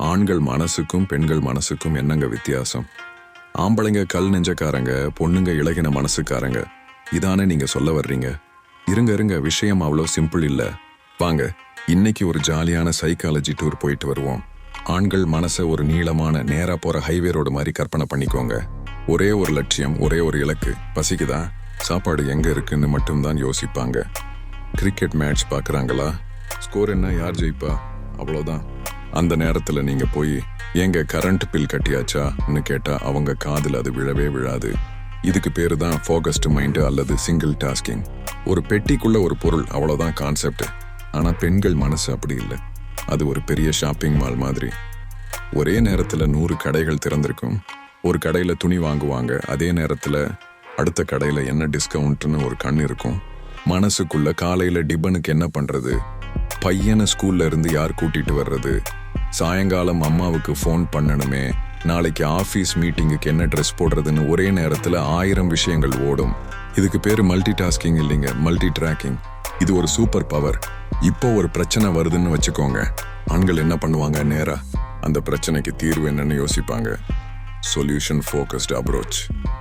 ஆண்கள் மனசுக்கும் பெண்கள் மனசுக்கும் என்னங்க வித்தியாசம்? ஆம்பளைங்க கல் நெஞ்சக்காரங்க பொண்ணுங்க இளகின மனசுக்காரங்க. இதானே நீங்க சொல்ல வர்றீங்க? இருங்க இருங்க விஷயம் அவ்வளோ சிம்பிள் இல்லை. வாங்க இன்னைக்கு ஒரு ஜாலியான சைக்காலஜி டூர் போயிட்டு வருவோம். ஆண்கள் மனசை ஒரு நீளமான நேரா போற ஹைவே ரோடு மாதிரி கற்பனை பண்ணிக்கோங்க. ஒரே ஒரு லட்சியம் ஒரே ஒரு இலக்கு. பசிக்குதா? சாப்பாடு எங்க இருக்குன்னு மட்டும்தான் யோசிப்பாங்க. கிரிக்கெட் மேட்ச் பார்க்குறாங்களா ஸ்கோர் என்ன? யார் ஜெயிப்பா? அவ்வளோதான். அந்த நேரத்தில் நீங்கள் போய் எங்க கரண்ட் பில் கட்டியாச்சான்னு கேட்டால் அவங்க காதில் அது விழவே விழாது. இதுக்கு பேர் தான் ஃபோகஸ்டு மைண்டு அல்லது சிங்கிள் டாஸ்கிங் ஒரு பெட்டிக்குள்ள ஒரு பொருள் அவ்வளோதான் கான்செப்ட் ஆனால் பெண்கள் மனசு அப்படி இல்லை. அது ஒரு பெரிய ஷாப்பிங் மால் மாதிரி. ஒரே நேரத்தில் நூறு கடைகள் திறந்திருக்கும். ஒரு கடையில் துணி வாங்குவாங்க. அதே நேரத்தில் அடுத்த கடையில் என்ன டிஸ்கவுண்ட்னு ஒரு கண் இருக்கும். மனசுக்குள்ள காலையில் டிபனுக்கு என்ன பண்ணுறது பையனை ஸ்கூல்ல இருந்து யார் கூட்டிட்டு வர்றது? சாயங்காலம் அம்மாவுக்கு ஃபோன் பண்ணணுமே. நாளைக்கு ஆஃபீஸ் மீட்டிங்குக்கு என்ன ட்ரெஸ் போடுறதுன்னு ஒரே நேரத்தில் ஆயிரம் விஷயங்கள் ஓடும். இதுக்கு பேர் மல்டி டாஸ்கிங் இல்லைங்க மல்டி ட்ராக்கிங் இது ஒரு சூப்பர் பவர் இப்போ ஒரு பிரச்சனை வருதுன்னு வச்சுக்கோங்க. ஆண்கள் என்ன பண்ணுவாங்க நேராக அந்த பிரச்சனைக்கு தீர்வு என்னன்னு யோசிப்பாங்க. சொல்யூஷன் ஃபோக்கஸ்டு அப்ரோச்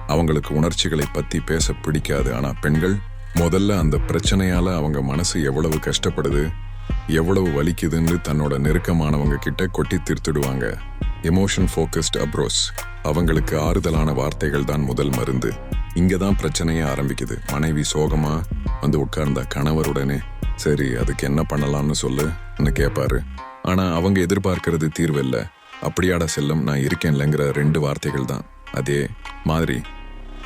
அவங்களுக்கு உணர்ச்சிகளை பற்றி பேச பிடிக்காது. ஆனால் பெண்கள் முதல்ல அந்த பிரச்சனையால் அவங்க மனசு எவ்வளவு கஷ்டப்படுது? எவ்வளவு வலிக்குதுன்னு தன்னோட நெருக்கமானவங்க கிட்ட கொட்டி தீர்த்துடுவாங்க. எமோஷன் ஃபோக்கஸ்ட் அப்ரோஸ் அவங்களுக்கு ஆறுதலான வார்த்தைகள் தான் முதல் மருந்து. இங்கே தான் பிரச்சனையே ஆரம்பிக்குது. மனைவி சோகமா வந்து உட்கார்ந்த கணவருடனே சரி அதுக்கு என்ன பண்ணலாம்னு சொல்லுன்னு கேட்பாரு ஆனால் அவங்க எதிர்பார்க்கிறது தீர்வு இல்லை. அப்படியாடா செல்லும் நான் இருக்கேன்லங்கிற ரெண்டு வார்த்தைகள் தான். அதே மாதிரி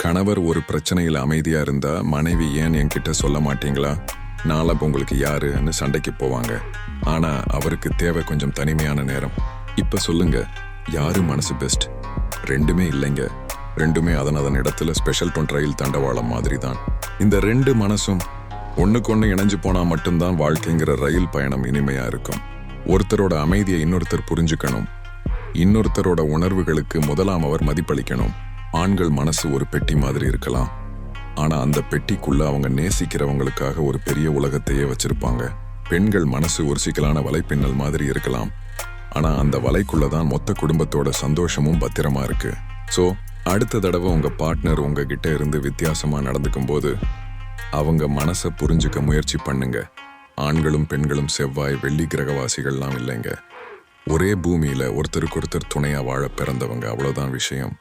கணவர் ஒரு பிரச்சனையில் அமைதியாக இருந்தால் மனைவி ஏன் என்கிட்ட சொல்ல மாட்டீங்களா? நாளை உங்களுக்கு யாருன்னு சண்டைக்கு போவாங்க. ஆனா அவருக்கு தேவை கொஞ்சம் தனிமையான நேரம். இப்ப சொல்லுங்க யாரு மனசு பெஸ்ட் ரெண்டுமே இல்லைங்க. ரெண்டுமே அதன் அதன் இடத்துல ஸ்பெஷல் டொன் ரயில் தண்டவாளம் மாதிரி தான் இந்த ரெண்டு மனசும் ஒண்ணுக்கொண்ணு இணைஞ்சு போனா மட்டும்தான் வாழ்க்கைங்கிற ரயில் பயணம் இனிமையா இருக்கும். ஒருத்தரோட அமைதியை இன்னொருத்தர் புரிஞ்சுக்கணும். இன்னொருத்தரோட உணர்வுகளுக்கு முதலாம் அவர் மதிப்பளிக்கணும். ஆண்கள் மனசு ஒரு பெட்டி மாதிரி இருக்கலாம். ஆனா அந்த பெட்டிக்குள்ள அவங்க நேசிக்கிறவங்களுக்காக ஒரு பெரிய உலகத்தையே வச்சிருப்பாங்க. பெண்கள் மனசு ஒரு சிக்கலான வலைப்பின்னல் மாதிரி இருக்கலாம். ஆனா அந்த வலைக்குள்ள தான் மொத்த குடும்பத்தோட சந்தோஷமும் பத்திரமா இருக்கு. சோ அடுத்த தடவை உங்க பார்ட்னர் உங்ககிட்ட இருந்து வித்தியாசமா நடந்துக்கும் போது அவங்க மனசை புரிஞ்சுக்க முயற்சி பண்ணுங்க. ஆண்களும் பெண்களும் செவ்வாய் வெள்ளி கிரகவாசிகள்லாம் இல்லைங்க. ஒரே பூமியில ஒருத்தருக்கு ஒருத்தர் துணையா வாழ பிறந்தவங்க அவ்வளவுதான் விஷயம்.